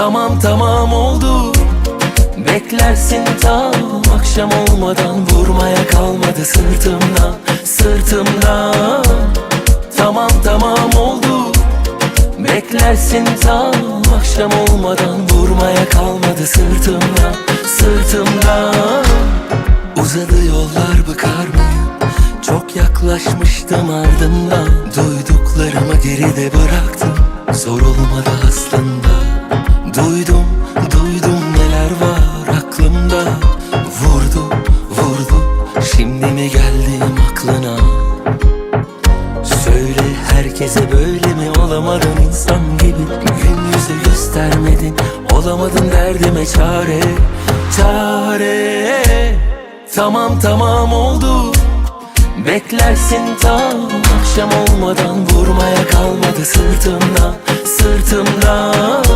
Tamam tamam oldu. Beklersin tam akşam olmadan. Vurmaya kalmadı sırtımdan Sırtımdan Tamam tamam oldu. Beklersin tam akşam olmadan. Vurmaya kalmadı sırtımdan Sırtımdan Uzadı yollar bıkar mıyım? Çok yaklaşmıştım ardından. Duyduklarımı geride bıraktım. Zor olmadı aslında Duydum, duydum neler var aklımda. Vurdu, vurdu Şimdi mi geldim aklına? Söyle herkese böyle mi olamadın insan gibi? Gün yüzü göstermedin Olamadın derdime çare. Çare. Tamam tamam oldu. Beklersin tam akşam olmadan Vurmaya kalmadı sırtımdan Sırtımdan